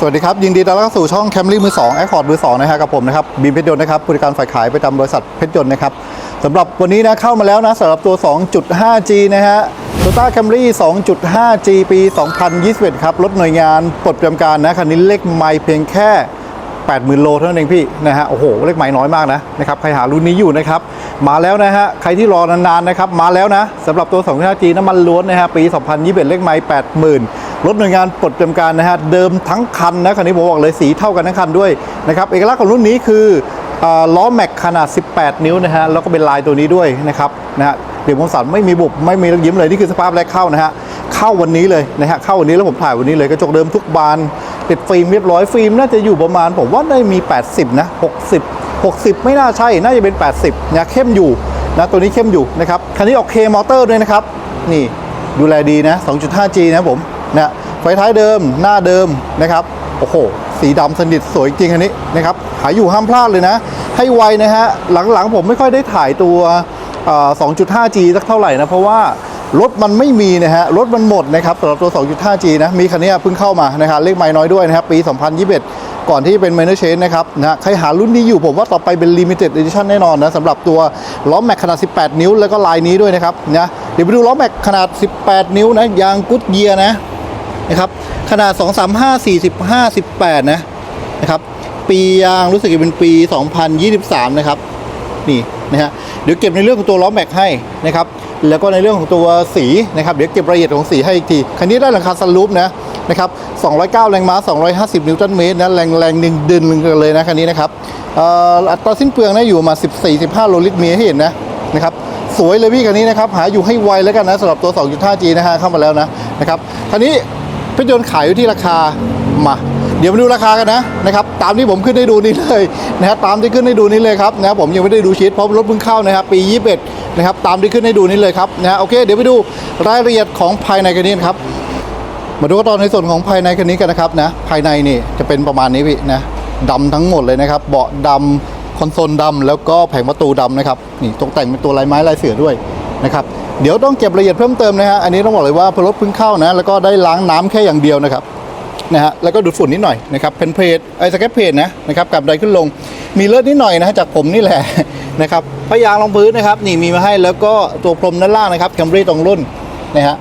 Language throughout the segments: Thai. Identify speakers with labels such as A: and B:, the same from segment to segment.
A: สวัสดีครับ ยินดีต้อนรับสู่ช่องแคมรี่มือ2แอคคอร์ดมือ2นะฮะกับผมนะครับบีมเพชรยนต์นะครับบริการฝ่ายขายประจำบริษัทเพชรยนต์นะครับสำหรับวันนี้นะเข้ามาแล้วนะสำหรับตัว 2.5G นะฮะ Toyota Camry 2.5G ปี 2021 ครับ รถหน่วยงานปลดประจำการนะคันนี้เลขไม่เพียงแค่ 80,000 โลเท่านั้นเองพี่นะฮะโอ้โหเลขหมายน้อยมากนะนะครับใครหารุ่นนี้อยู่นะครับ มาแล้วนะฮะ ใครที่รอนานๆนะครับ มาแล้วนะสำหรับตัว 2.5G น้ำมันล้วนนะฮะ ปี 2021 เลขไมล์80,000 รถหน่วยงานปลดประจำการนะฮะ เดิมทั้งคันนะ คันนี้ผมบอกเลยสีเท่ากันทั้งคันด้วยนะครับ เอกลักษณ์ของรุ่นนี้คืออล้อแม็กขนาด 18 นิ้วนะฮะ แล้วก็เป็นลายตัวนี้ด้วยนะครับนะฮะเดี๋ยวผมสั่นไม่มีบุบไม่มียิ้มเลยนี่คือสภาพแรกเข้านะฮะเข้าวันนี้เลยนะฮะเข้าวันนี้แล้วผมถ่ายวันนี้เลยกระจกเดิมทุกบานติดฟิล์มเรียบร้อยฟิล์มน่าจะอยู่ประมาณผมว่าได้มี 80 นะ 60 60 ไม่น่าใช่ น่าจะเป็น 80นะเข้มอยู่นะตัวนี้เข้มอยู่นะครับ คันนี้ออกเคมอเตอร์ด้วยนะครับ นี่ดูแลดีนะ 2.5G นะผมนะไฟท้ายเดิมหน้าเดิมนะครับ โอ้โห สีดำสนิทสวยจริงอันนี้นะครับหายอยู่ห้ามพลาดเลยนะ ให้ไวนะฮะ หลังๆผมไม่ค่อยได้ถ่ายตัวเอ่อ 2.5G สักเท่าไหร่นะ เพราะว่า รถมันไม่มีนะฮะรถมันหมดนะครับสำหรับตัว 2.5G นะมีคันนี้เพิ่งเข้ามานะครับเลขไม้น้อยด้วยนะครับปี 2021 ก่อนที่จะเป็น Minor Change นะครับนะใครหารุ่นนี้อยู่ผมว่าต่อไปเป็น Limited Edition แน่นอนนะสำหรับตัวล้อแม็กขนาด 18 นิ้วแล้วก็ลายนี้ด้วยนะครับนะเดี๋ยวไปดูล้อแม็กขนาด 18 นิ้วนะยางกุดเยียนะนะครับขนาด 235 45 18 นะนะครับปียางรู้สึกจะเป็นปี 2023 นะครับนี่นะฮะเดี๋ยวเก็บในเรื่องของตัวล้อแม็กให้นะครับ แล้วก็ในเรื่องของตัวสีนะครับเดี๋ยวเก็บรายละเอียดของสีให้อีกทีคันนี้ได้หลังคาสลูปนะนะครับ209 แรงม้า 250 นิวตันเมตรนะแรงแรงหนึ่งดึนเลยนะคันนี้นะครับอ่ออัตราสิ้นเปลืองนะอยู่มา 14-15 โลลิตรเมตรให้เห็นนะนะครับสวยเลยพี่คันนี้นะครับหาอยู่ให้ไวแล้วกันนะสำหรับตัว 2.5G นะฮะเข้ามาแล้วนะนะครับคันนี้รถยนต์ขายอยู่ที่ราคามา เดี๋ยวมาดูราคากันนะนะครับตามที่ผมขึ้นให้ดูนี่เลยนะครับตามที่ขึ้นให้ดูนี่เลยครับนะครับผมยังไม่ได้ดูชีตเพราะรถเพิ่งเข้านะครับปี 21นะครับตามที่ขึ้นให้ดูนี่เลยครับนะโอเค เดี๋ยวไปดูรายละเอียดของภายในกันนี้นครับมาดูกันตอนในส่วนของภายในคันนี้กันนะครับนะภายในนี่จะเป็นประมาณนี้พี่นะดำทั้งหมดเลยนะครับ เบาะดำคอนโซลดำแล้วก็แผงประตูดำนะครับนี่ตกแต่งเป็นตัวลายไม้ลายเสือด้วยนะครับเดี๋ยวต้องเก็บรายละเอียดเพิ่มเติมนะฮะอันนี้ต้องบอกเลยว่าพอรถเพิ่งเข้านะแล้วก็ได้ล้างน้ำแค่อย่างเดียวนะครับ นะฮะแล้วก็ดูดฝุ่นนิดหน่อยนะครับเป็นเพลทไอสแคปเพลทนะนะครับกับไดขึ้นลง มีเลือดนิดหน่อยนะฮะจากผมนี่แหละนะครับพยางรองพื้นนะครับนี่มีมาให้แล้วก็ตัวพรมด้านล่างนะครับแคมรี่ตรงรุ่นนะฮะ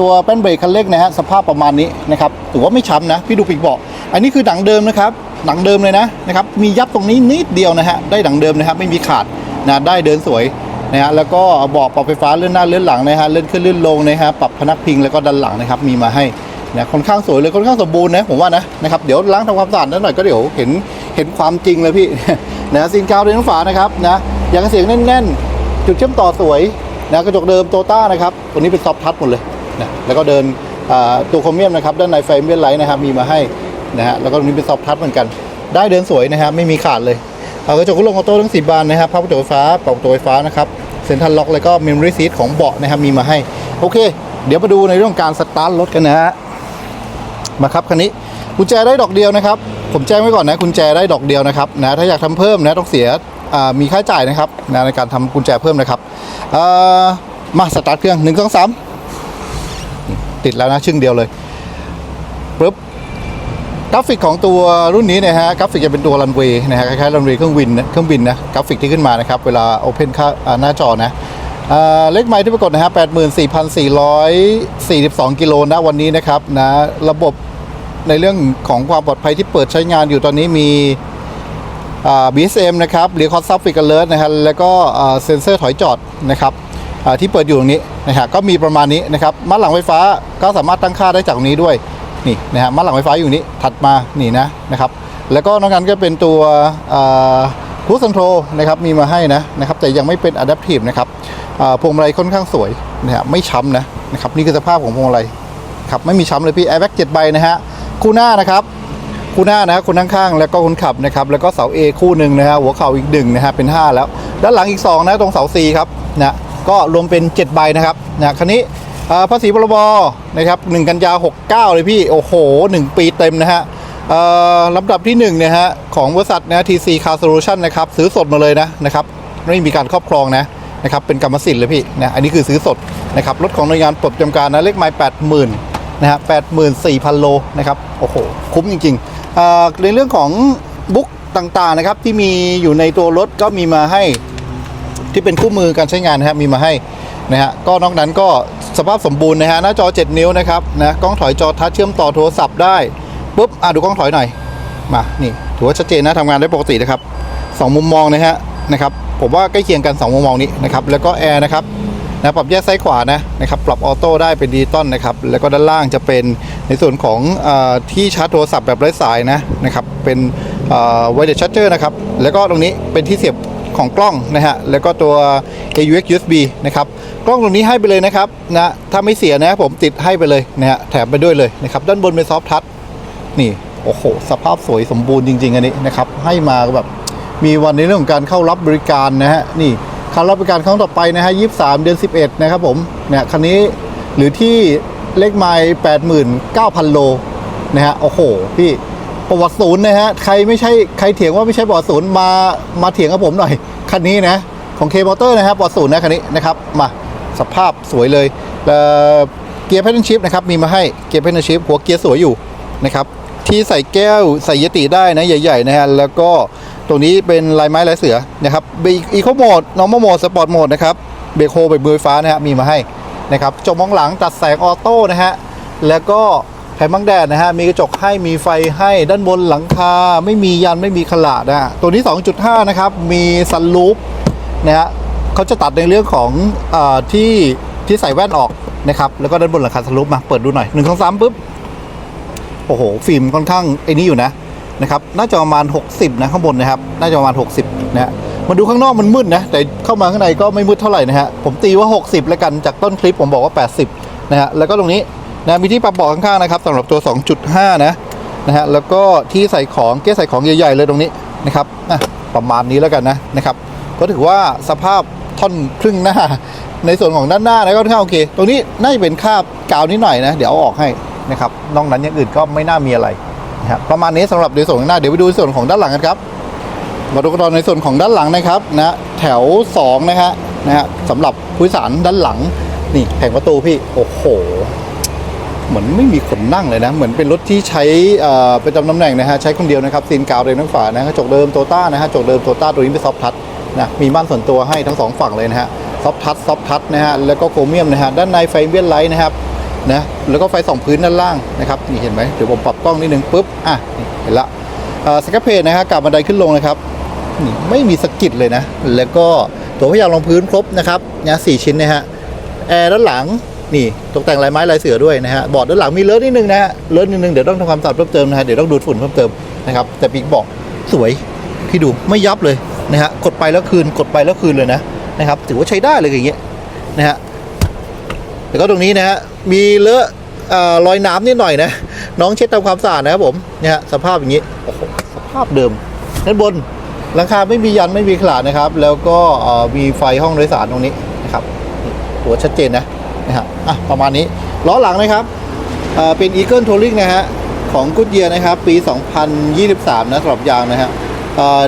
A: ตัวแป้นเบรกคันเล็กนะฮะสภาพประมาณนี้นะครับถือว่าไม่ช้ำนะพี่ดูปีกเบาะอันนี้คือหนังเดิมนะครับหนังเดิมเลยนะนะครับมียับตรงนี้นิดเดียวนะฮะได้หนังเดิมนะครับไม่มีขาดนะได้เดินสวยนะฮะแล้วก็เบาะปรับไฟฟ้าเลื่อนหน้าเลื่อนหลังนะฮะเลื่อนขึ้นเลื่อนลงนะฮะปรับพนักพิงแล้วก็ด้านหลังนะครับมีมาให้ นะค่อนข้างสวยเลยค่อนข้างสมบูรณ์นะผมว่านะนะครับเดี๋ยวล้างทำความสะอาดนิดหน่อยก็เดี๋ยวเห็นเห็นความจริงเลยพี่นะซินกาวเดินฝานะครับนะยางเสียงแน่นๆ จุดเชื่อมต่อสวยนะกระจกเดิมโตต้านะครับตัวนี้เป็นซอฟทัชหมดเลยนะแล้วก็เดินตัวโครเมียมนะครับด้านในไฟเมนไลท์นะครับมีมาให้นะฮะแล้วก็ตรงนี้เป็นซอฟทัชเหมือนกัน ได้เดินสวยนะครับไม่มีขาดเลยเอากระจกลงออโต้ทั้งสี่บานนะครับพับกระจกไฟฟ้าปรับกระจกไฟฟ้านะครับเซ็นทรัลล็อกแล้วก็เมมโมรี่ซีทของเบาะนะครับมีมาให้ โอเค เดี๋ยวมาดูในเรื่องของการสตาร์ทรถกันนะฮะ มาครับคันนี้กุญแจได้ดอกเดียวนะครับ ผมแจ้งไว้ก่อนนะกุญแจได้ดอกเดียวนะครับนะถ้าอยากทำเพิ่มนะต้องเสียมีค่าจ่ายนะครับนะในการทำกุญแจเพิ่มนะครับมาสตาร์ทเครื่องหนึ่งสองสามติดแล้วนะชึ่งเดียวเลยปึ๊บกราฟิกของตัวรุ่นนี้นะฮะกราฟิกจะเป็นตัวรันเวย์นะฮะคล้ายๆรันเวย์เครื่องบินนะเครื่องบินนะกราฟิกที่ขึ้นมานะครับ เวลาโอเพนค่าหน้าจอนะ เลขไม้ที่ปรากฏนะฮะ84,442 กิโลนะวันนี้นะครับนะระบบในเรื่องของความปลอดภัยที่เปิดใช้งานอยู่ตอนนี้มีอ่า BSM นะครับ Record Traffic Alert นะฮะแล้วก็เซ็นเซอร์ถอยจอดนะครับที่เปิดอยู่ตรงนี้นะฮะก็มีประมาณนี้นะครับมัดหลังไฟฟ้าก็สามารถตั้งค่าได้จากตรงนี้ด้วยนี่นะฮะมัดหลังไฟฟ้าอยู่นี้ถัดมานี่นะนะครับแล้วก็นอกนั้นก็เป็นตัว คูส c นโทรนะครับมีมาให้นะนะครับแต่ยังไม่เป็น Adaptive นะครับพวงมาลัยค่อนข้างสวยนะฮะไม่ช้ำนะนะครับนี่คือสภาพของพวงมาลัยครับไม่มีช้ำเลยพี่แอร์แบ็กเจ็ดใบนะฮะคู่หน้านะครับคู่หน้านะคนข้างๆแล้วก็คนขับนะครับแล้วก็เสา A คู่หนึ่งนะฮะหัวเข่าอีกหนึ่งนะฮะเป็น 5 แล้วด้านหลังอีก 2 นะตรงเสา C ครับนะก็รวมเป็น 7 ใบนะครับนะคันนี้ภาษีพรบนะครับ1กันยา 69 เลยพี่ โอ้โห 1 ปีเต็มนะฮะ ลำดับที่1เนี่ยฮะของบริษัทนะ TC Car Solution นะครับซื้อสดมาเลยนะนะครับไม่มีการครอบครองนะนะครับเป็นกรรมสิทธิ์เลยพี่นะอันนี้คือซื้อสดนะครับรถของหน่วยงานปลดจำการนะเลขไม้แปดหมื่นนะฮะ84,000 โลนะครับโอ้โหคุ้มจริงๆในเรื่องของบุ๊กต่างๆนะครับที่มีอยู่ในตัวรถก็มีมาให้ที่เป็นคู่มือการใช้งานนะครับมีมาให้นะฮะก็นอกนั้นก็สภาพสมบูรณ์นะฮะหน้าจอ 7 นิ้วนะครับนะกล้องถอยจอทัชเชื่อมต่อโทรศัพท์ได้ ปุ๊บอะดูกล้องถอยหน่อยมานี่ถือว่าชัดเจนนะทำงานได้ปกตินะครับสองมุมมองนะฮะนะครับผมว่าใกล้เคียงกัน 2 มุมมองนี้นะครับแล้วก็แอร์นะครับนะปรับแยกซ้ายขวานะนะครับปรับออโต้ได้เป็นดิจิตอลนะครับแล้วก็ด้านล่างจะเป็นในส่วนของอที่ชาร์จโทรศัพท์แบบไร้สายนะนะครับเป็นไวเลสชาร์เจอร์นะครับแล้วก็ตรงนี้เป็นที่เสียบของกล้องนะฮะแล้วก็ตัว AUX USB นะครับกล้องตรงนี้ให้ไปเลยนะครับนะถ้าไม่เสียนะผมติดให้ไปเลยนะฮะแถมไปด้วยเลยนะครับด้านบนเป็นซอฟท์ทัช นี่โอ้โหสภาพสวยสมบูรณ์จริง ๆ อันนี้นะครับ ให้มาแบบมีวันในเรื่องของการเข้ารับบริการนะฮะนี่เข้ารับบริการครั้งต่อไปนะฮะ23เดือน11นะครับผมเนี่ยคันนี้หรือที่เลขไมล์89,000โลนะฮะโอ้โหพี่ประวัติศูนย์นะฮะใครไม่ใช่ใครเถียงว่าไม่ใช่ประวัติศูนย์มามาเถียงกับผมหน่อยคันนี้นะของเคมอเตอร์นะครับประวัติศูนย์นะคันนี้นะครับมาสภาพสวยเลยเอ่อเกียร์แพทเทิร์นชิพนะครับมีมาให้เกียร์แพทเทิร์นชิพหัวเกียร์สวยอยู่นะครับ ที่ใส่แก้วใส่ยติได้นะใหญ่ๆนะฮะแล้วก็ตรงนี้เป็นลายไม้ลายเสือนะครับอีโคโหมดนอร์มอลโหมดสปอร์ตโหมดนะครับเบรกโฮเบรกมือไฟฟ้านะฮะมีมาให้นะครับจกมองหลังตัดแสงออโต้นะฮะแล้วก็แผ่นบังแดดนะฮะมีกระจกให้มีไฟให้ด้านบนหลังคาไม่มียันไม่มีขลาดนะฮะตัวนี้ 2.5 นะครับ มีซันลูปนะฮะเขาจะตัดในเรื่องของอที่ที่ใส่แว่นออกนะครับแล้วก็ด้านบนหลังคาซันลูปมาเปิดดูหน่อย1 2 3ปุ๊บ โอ้โห ฟิล์มค่อนข้างไอ้นี้อยู่นะนะครับ น่าจะประมาณ 60 นะข้างบนนะครับ น่าจะประมาณ 60นะฮะมาดูข้างนอกมันมืดนะ แต่เข้ามาข้างในก็ไม่มืดเท่าไหร่นะฮะ ผมตีว่า 60 แล้วกัน จากต้นคลิปผมบอกว่า 80 นะฮะ แล้วก็ตรงนี้นะมีที่ปรับเบาะข้างๆนะครับสำหรับตัว 2.5 นะนะฮะ แล้วก็ที่ใส่ของเก้ใส่ของใหญ่ๆเลยตรงนี้นะครับอะประมาณนี้แล้วกันนะนะครับ ก็ถือว่าสภาพท่อนครึ่งหน้า ในส่วนของด้านหน้านะก็ค่อนข้างโอเค ตรงนี้น่าจะเป็นคราบกาวนิดหน่อยนะ เดี๋ยวเอาออกให้ นะครับนอกนั้นอย่างอื่นก็ไม่น่ามีอะไรนะครับประมาณนี้สำหรับในส่วนของหน้าเดี๋ยวไปดูในส่วนของด้านหลังกันครับมาดูกันต่อในส่วนของด้านหลังนะครับนะแถว2นะฮะนะฮะสำหรับผู้โดยสารด้านหลังนี่แผงประตูพี่โอ้โหเหมือนไม่มีคนนั่งเลยนะ เหมือนเป็นรถที่ใช้อ่อประจำตำแหน่งนะฮะใช้คนเดียวนะครับซีนกาวเดินทั้งฝานะกระจกเดิมโตต้านะฮะกระจกเดิมโตต้าตัวนี้เป็นซอฟทัชนะมีม่านส่วนตัวให้ทั้งสองฝั่งเลยนะฮะซอฟทัชซอฟทัชนะฮะแล้วก็โครเมียมนะฮะด้านในไฟเบียนไลท์นะครับ นะแล้วก็ไฟสองพื้นด้านล่างนะครับนี่เห็นไหมเดี๋ยวผมปรับกล้องนิดนึงปุ๊บอะนี่เห็นละสแคปเพจนะฮะกลับบันไดขึ้นลงนะครับนี่ไม่มีสกิดเลยนะ แล้วก็ตัวพยางรองพื้นครบนะครับนะสี่ชิ้นนะฮะแอร์ด้านหลังนี่ตกแต่งลายไม้ลายเสือด้วยนะฮะบอร์ดด้านหลังมีเลอะนิดนึงนะฮะเลอะนิดนึงเดี๋ยวต้องทำความสะอาดเพิ่มเติมนะฮะเดี๋ยวต้องดูดฝุ่นเพิ่มเติมนะครับแต่ปีกบอกสวยพี่ดูไม่ยับเลยนะฮะกดไปแล้วคืนกดไปแล้วคืนเลยนะนะครับถือว่าใช้ได้เลยอย่างเงี้ยนะฮะแล้วก็ตรงนี้นะฮะ มีเลอะรอยน้ำนิดหน่อยนะ น้องเช็ดทำความสะอาดนะครับผมเนี่ยฮะสภาพอย่างนี้โอ้โหสภาพเดิมด้านบนหลังคาไม่มียันไม่มีขลาดนะครับ แล้วก็มีไฟห้องโดยสารตรงนี้นะครับ ตัวชัดเจนนะนะฮะอะประมาณนี้ล้อหลังนะครับเป็น Eagle Touring นะฮะของกุ d เยียนะครับปี 2023 นะสำหรับยางนะฮะ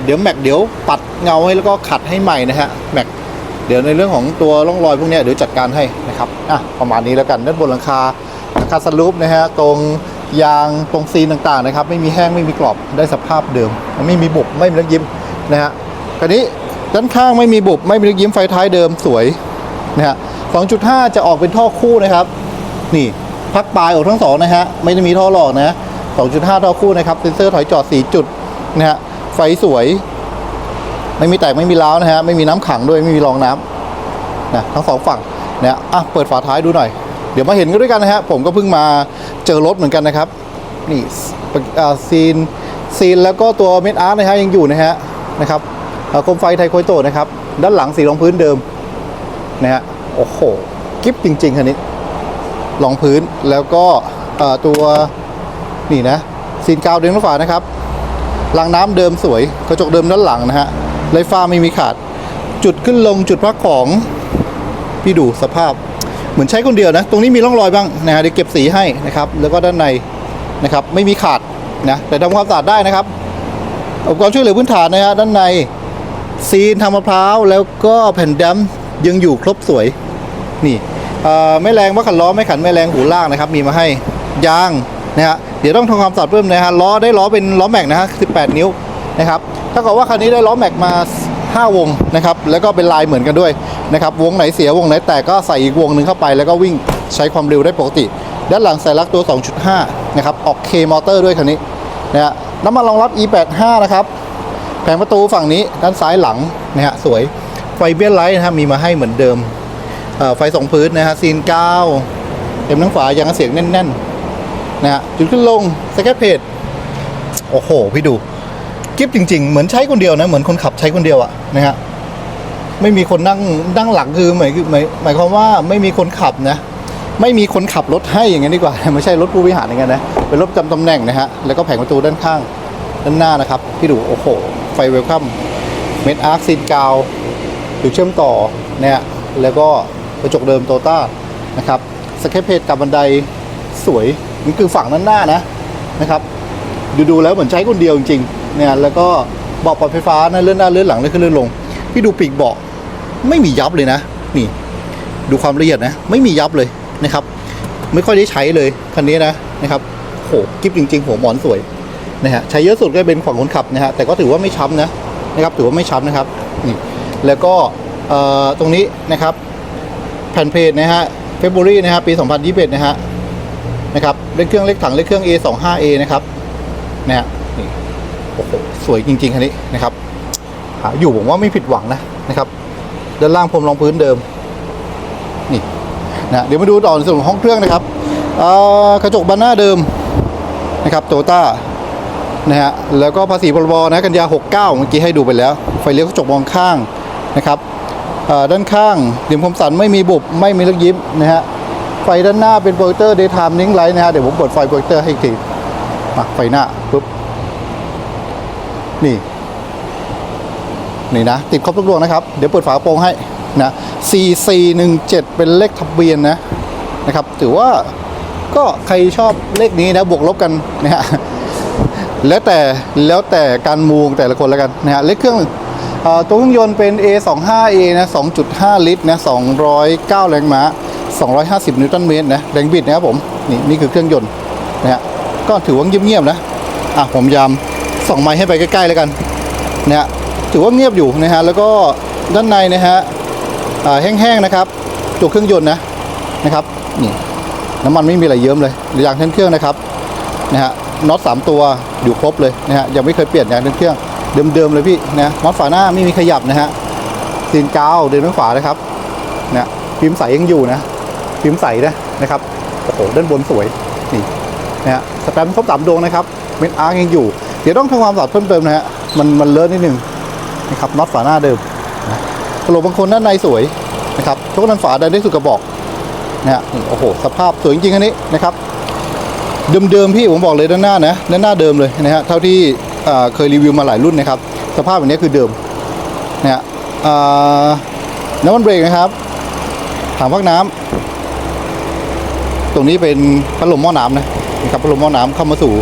A: เดี๋ยวแม็กเดี๋ยวปัดเงาให้แล้วก็ขัดให้ใหม่นะฮะแม็ก เดี๋ยวในเรื่องของตัวร่องรอยพวกนี้เดี๋ยวจัดการให้นะครับอะประมาณนี้แล้วกันด้านบนหลังคาหลังคาสลูปนะฮะตรงยางตรงซีนต่างๆนะครับ ไม่มีแห้งไม่มีกรอบได้สภาพเดิม ไม่มีบุบไม่มีรอยยิ้มนะฮะคราวนี้ด้านข้างไม่มีบุบไม่มีรอยยิ้มไฟท้ายเดิมสวยนะฮะ2.5 จะออกเป็นท่อคู่นะครับ นี่พักปลายออกทั้งสองนะฮะไม่ได้มีท่อหลอกนะ2.5 ท่อคู่นะครับเซ็นเซอร์ถอยจอด 4 จุดนะฮะไฟสวย ไม่มีแตกไม่มีร้าวนะฮะไม่มีน้ำขังด้วยไม่มีรองน้ำนะทั้งสองฝั่งนะฮะอะเปิดฝาท้ายดูหน่อย เดี๋ยวมาเห็นกันด้วยกันนะฮะผมก็เพิ่งมาเจอรถเหมือนกันนะครับ นี่อาซีนซีนแล้วก็ตัวเม็ดอาร์ตนะฮะยังอยู่นะฮะนะครับโคมไฟไทยโคยโตนะครับ ด้านหลังสีรองพื้นเดิมนะฮะโอ้โหกิฟจริงๆคันนี้รองพื้นแล้วก็ตัวนี่นะซีนกาวเดินฝานะครับรางน้ำเดิมสวยกระจกเดิมด้านหลังนะฮะ ไรฟ้าไม่มีขาด จุดขึ้นลงจุดพักของ พี่ดูสภาพ เหมือนใช้คนเดียวนะ ตรงนี้มีร่องรอยบ้างนะฮะเดี๋ยวเก็บสีให้นะครับ แล้วก็ด้านในนะครับ ไม่มีขาดนะแต่ทำความสะอาดได้นะครับอุปกรณ์ช่วยเหลือพื้นฐานนะฮะด้านในซีนทำมะพร้าวแล้วก็แผ่นดำยังอยู่ครบสวยนี่เอ่อไม่แรงว่าขันล้อไม่ขันไม่แรงหูล่างนะครับ มีมาให้ยางนะฮะเดี๋ยวต้องทำความสะอาดเพิ่มนะฮะล้อได้ล้อเป็นล้อแม็กนะฮะ18 นิ้วนะครับ ถ้ากับว่าคันนี้ได้ล้อแม็กมา 5 วงนะครับแล้วก็เป็นลายเหมือนกันด้วยนะครับวงไหนเสียวงไหนแตกก็ใส่อีกวงหนึ่งเข้าไป แล้วก็วิ่งใช้ความเร็วได้ปกติ ด้านหลังใส่ลักตัว 2.5 นะครับออกเคมอเตอร์ด้วยคันนี้นะฮะน้ำมันรองรับ E85 นะครับแผงประตูฝั่งนี้ด้านซ้ายหลังนะฮะสวยไฟเบี้ยไลท์นะครับมีมาให้เหมือนเดิมไฟสองพื้นนะฮะซีนกาเต็มทั้งฝายางเสียงแน่นๆนะฮะจุดขึ้นลงสแคปเพจโอ้โห พี่ดู กิฟจริง ๆ เหมือนใช้คนเดียวนะ เหมือนคนขับใช้คนเดียวอะนะฮะไม่มีคนนั่งนั่งหลังคือหมายหมายหมายความว่าไม่มีคนขับนะ ไม่มีคนขับรถให้อย่างนั้ดีกว่า ไม่ใช่รถผู้บริหารอย่างนั้นนะเป็นรถจำตำแหน่งนะฮะแล้วก็แผงประตูด้านข้างด้านหน้านะครับพี่ดูโอ้โห ไฟเวลคัมเม็ดอาร์คซีนกาวอยู่เชื่อมต่อเนี่ยแล้วก็กระจกเดิมโตต้านะครับสเก็ตเพจกับบันไดสวยนี่คือฝั่งด้านหน้านะนะครับ ดูดูๆแล้วเหมือนใช้คนเดียวจริง เนี่ยแล้วก็เบาะปรับไฟฟ้านะเลื่อนหน้าเลื่อนหลังเลื่อนขึ้นเลื่อนลง พี่ดูปีกเบาะไม่มียับเลยนะ นี่ ดูความละเอียดนะ ไม่มียับเลยนะครับ ไม่ค่อยได้ใช้เลยคันนี้นะนะครับโหกิฟจริง ๆ หัวหมอนสวยนะฮะใช้เยอะสุดก็เป็นฝั่งคนขับนะฮะแต่ก็ถือว่าไม่ช้ำนะนะครับถือว่าไม่ช้ำนะครับนี่แล้วก็เอ่อตรงนี้นะครับแผ่นเพจนะฮะเฟบรุรีนะฮะปี 2021 นะฮะนะครับเลขเครื่องเลขถังเลขเครื่อง A25A นะครับนะฮะนี่ โอ้โหสวยจริง ๆ คันนี้นะครับ หาอยู่ผมว่าไม่ผิดหวังนะนะครับด้านล่างพรมรองพื้นเดิมนี่นะเดี๋ยวมาดูต่อในส่วนของห้องเครื่องนะครับกระจกบานหน้าเดิมนะครับโตต้านะฮะแล้วก็ภาษีพรบนะกันยา 69 เมื่อกี้ให้ดูไปแล้ว ไฟเลี้ยวกระจกมองข้างนะครับด้านข้างเดี่ยมคมสันไม่มีบุบไม่มีลูกยิ้มนะฮะไฟด้านหน้าเป็นโปรเจคเตอร์เดย์ไทม์นิ่งไลท์นะฮะเดี๋ยวผมเปิดไฟโปรเจคเตอร์ให้อีกทีมาไฟหน้า นี่ นี่นะ ติดครบทุกดวงนะครับ เดี๋ยวเปิดฝากระโปรงให้นะ 4417 เป็นเลขทะเบียนนะนะครับ ถือว่าก็ใครชอบเลขนี้นะ บวกลบกันนะฮะแล้วแต่แล้วแต่การมูงแต่ละคนแล้วกันนะฮะเล็กเครื่องอตัวเครื่องยนต์เป็น A25A นะ 2.5 ลิตรนะ 209 แรงม้า 250 นิวตันเมตรนะ แรงบิดนะครับผม นี่นี่คือเครื่องยนต์นะฮะ ก็ถือว่าเงียบๆนะ อะผมยาม ส่องไม้ให้ไปใกล้ๆแล้วกันนะฮะถือว่าเงียบอยู่นะฮะแล้วก็ด้านในนะฮะแห้งๆนะครับ ตัวเครื่องยนต์นะนะครับนี่น้ำมันไม่มีอะไรเยิ้มเลยยางเส้นเครื่องนะครับนะฮะน็อตสามตัวอยู่ครบเลยนะฮะยังไม่เคยเปลี่ยนยางเทนเครื่องเดิมๆเลยพี่นะน็อตฝาหน้าไม่มีขยับนะฮะซีนกาวเดินด้วยฝานะครับนะพิมพ์ใสยังอยู่นะพิมพ์ใสนะนะครับโอ้โหด้านบนสวยนี่นะฮะสแตมป์ครบสามดวงนะครับเม็ดอาร์ยังอยู่ ดี๋ยวต้องทำความสะอาดเพิ่มเติมนะฮะมันมันเลอะนิดนึงนะครับน็อตฝาหน้าเดิมกระโหลกบางคนด้านในสวยนะครับทุกด้านฝาได้ได้สุดกระบอกนะฮะโอ้โหสภาพสวยจริงๆอันนี้นะครับ เดิมๆพี่ผมบอกเลยด้านหน้านะด้านหน้าเดิมเลยนะฮะเท่าที่เคยรีวิวมาหลายรุ่นนะครับ สภาพแบบนี้คือเดิมนะฮะน้ำมันเบรกนะครับถังพักน้ำตรงนี้เป็นพัดลมหม้อน้ำนะนะครับพัดลมหม้อน้ำเข้ามาสู่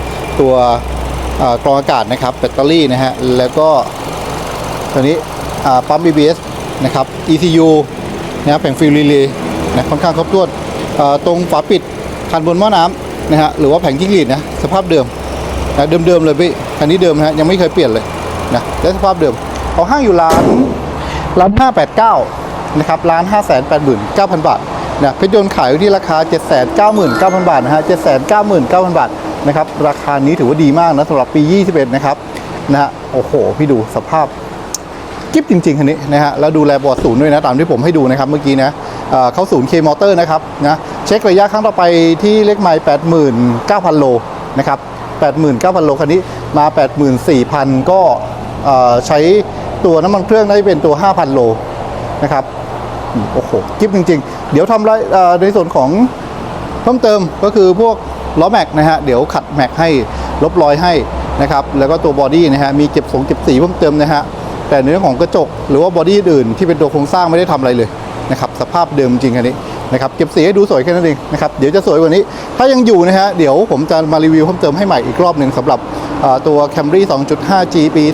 A: ตัว กรองอากาศนะครับแบตเตอรี่นะฮะแล้วก็ตัวนี้ปั๊ม BBS นะครับ ECU นะครับแผงฟิลรีเลย์นะค่อนข้างครบถ้วนตรงฝาปิดคันบนหม้อน้ำนะฮะหรือว่าแผงจิ้งหรีดนะสภาพเดิมนะเดิมๆเลยพี่คันนี้เดิมนะฮะยังไม่เคยเปลี่ยนเลยนะและสภาพเดิมเอาห้างอยู่ร้านร้าน589นะครับร้าน589,000บาทนะเพชรยนต์ขายอยู่ที่ราคา799,000บาทนะฮะ799,000บาท นะครับ ราคานี้ถือว่าดีมากนะสำหรับปี 21 นะครับนะฮะโอ้โห พี่ดูสภาพกิฟจริงๆคันนี้นะฮะแล้วดูแลบอดศูนย์ด้วยนะ ตามที่ผมให้ดูนะครับเมื่อกี้นะเอ่อเข้าศูนย์เคมอเตอร์นะครับนะเช็คระยะครั้งต่อไปที่เลขไมล์89,000 โลนะครับ89,000 โลคันนี้มา 84,000 ก็เอ่อใช้ตัวน้ำมันเครื่องได้เป็นตัว 5,000 โลนะครับโอ้โหกิฟจริง ๆ เดี๋ยวทำไรในส่วนของเพิ่มเติมก็คือพวก ล้อแม็กนะฮะเดี๋ยวขัดแม็กให้ลบรอยให้นะครับแล้วก็ตัวบอดี้นะฮะมีเก็บสงเก็บสีเพิ่มเติมนะฮะแต่ในเรื่องของกระจกหรือว่าบอดี้อื่นที่เป็นตัวโครงสร้างไม่ได้ทำอะไรเลยนะครับสภาพเดิมจริงอันนี้นะครับเก็บสีให้ดูสวยแค่นั้นเองนะครับเดี๋ยวจะสวยกว่านี้ ถ้ายังอยู่นะฮะเดี๋ยวผมจะมารีวิวเพิ่มเติมให้ใหม่อีกรอบหนึ่งสำหรับเอ่อตัว Camry 2.5G ปี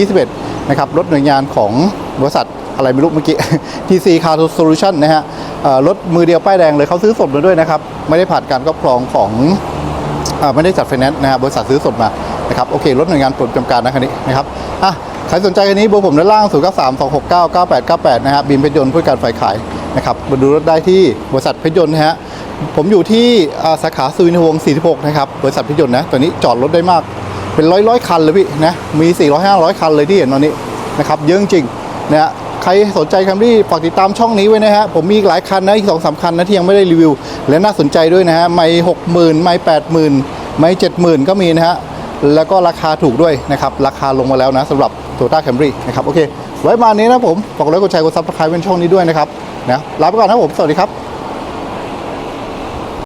A: 2021 นะครับรถหน่วยงานของบริษัท อะไรไม่รู้เมื่อกี้ TC Car Solution นะฮะรถมือเดียวป้ายแดงเลยเขาซื้อสดมาด้วยนะครับ ไม่ได้ผ่านการครอบครองของอไม่ได้จัดไฟแนนซ์นะฮะบริษัทซื้อสดมานะครับโอเครถหน่วยงานปลดจำการนะคันนี้นะครับอะใครสนใจคันนี้เบอร์ผมด้านล่าง 0 9 3 2 6 9 9 8 9 8 นะฮะบีมเพชรยนต์ผู้การฝ่ายขายนะครับมาดูรถได้ที่บริษัทเพชรยนต์นะฮะผมอยู่ที่สาขาสุวินทวงศ์46 นะครับบริษัทเพชรยนต์นะตัวนี้จอดรถได้มากเป็นร้อยร้อยคันเลยพี่นะมี 400 500 คันเลยที่เห็นตอนนี้นะครับเยอะจริงนะฮะ ใครสนใจแคมรี่ฝากติดตามช่องนี้ไว้นะฮะ ผมมีอีกหลายคันนะ อีกสองสามคันนะที่ยังไม่ได้รีวิว และน่าสนใจด้วยนะฮะ ไม่หกหมื่นไม่แปดหมื่นไม่เจ็ดหมื่นก็มีนะฮะ แล้วก็ราคาถูกด้วยนะครับ ราคาลงมาแล้วนะสำหรับ Toyota Camry นะครับ โอเค ไว้มานี้นะผม ฝากกดไลค์กดแชร์กดซับสไครป์เป็นช่องนี้ด้วยนะครับนะลาไปก่อนนะผม สวัสดีครับ